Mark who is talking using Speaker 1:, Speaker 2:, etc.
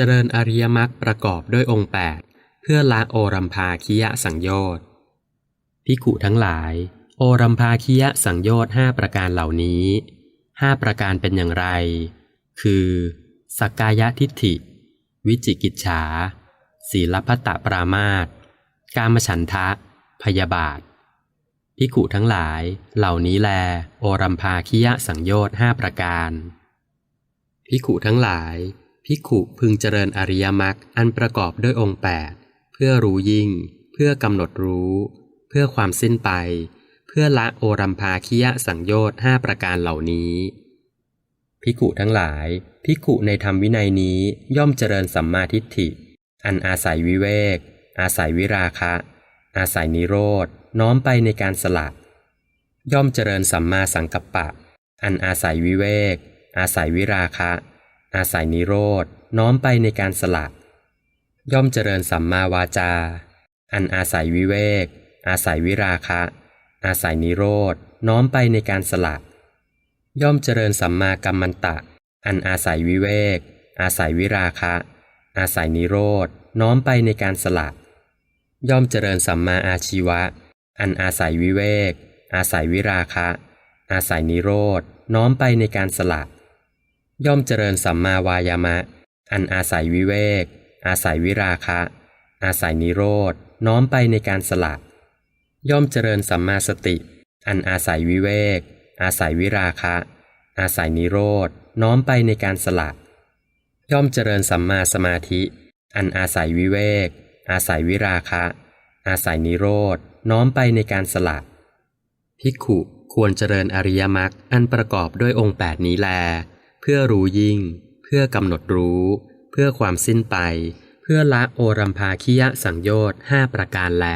Speaker 1: เจริญอริยมรรคประกอบด้วยองค์ 8 เพื่อละโอรัมภาคิยะสังโยชน์พิขุทั้งหลาย โอรัมภาคิยะสังโยชน์ห้าประการเหล่านี้ห้าประการเป็นอย่างไร คือ สักกายทิฏฐิ วิจิกิจฉา ศีลพัตตปรามาตกามฉันทะ พยาบาทพิขุทั้งหลาย เหล่านี้แล โอรัมภาคิยะสังโยชน์ห้าประการพิขุทั้งหลาย พิขุพึงเจริญอริยมรรคอันประกอบด้วยองค์ 8 เพื่อรู้ยิ่ง เพื่อกำหนดรู้ เพื่อความสิ้นไป เพื่อละโอรัมภาคิยะสังโยชน์ห้าประการเหล่านี้พิขุทั้งหลายพิขุในธรรมวินัยนี้ย่อมเจริญสัมมาทิฏฐิ อันอาศัยวิเวก อาศัยวิราคะ อาศัยนิโรธน้อมไปในการสละย่อมเจริญสัมมาสังกัปปะ อันอาศัยวิเวก อาศัยวิราคะ อาศัยนิโรธน้อมไปในการสละ ย่อมเจริญสัมมาวาจา อันอาศัยวิเวก อาศัยวิราคะ อาศัยนิโรธน้อมไปในการสละ ย่อมเจริญสัมมากัมมันตะ อันอาศัยวิเวก อาศัยวิราคะ อาศัยนิโรธน้อมไปในการสละ ย่อมเจริญสัมมาอาชีวะ อันอาศัยวิเวก อาศัยวิราคะ อาศัยนิโรธน้อมไปในการสละ ย่อมเจริญสัมมาวายามะ อันอาศัยวิเวก อาศัยวิราคะ อาศัยนิโรธน้อมไปในการสละย่อมเจริญสัมมาสติ อันอาศัยวิเวก อาศัยวิราคะ อาศัยนิโรธน้อมไปในการสละย่อมเจริญสัมมาสมาธิ อันอาศัยวิเวก อาศัยวิราคะ อาศัยนิโรธน้อมไปในการสละภิกขุควรเจริญอริยมรรคอันประกอบด้วยองค์8นี้แล เพื่อรู้ยิ่ง เพื่อกำหนดรู้ เพื่อความสิ้นไป เพื่อละโอรัมภาคิยะสังโยชน์ห้าประการแล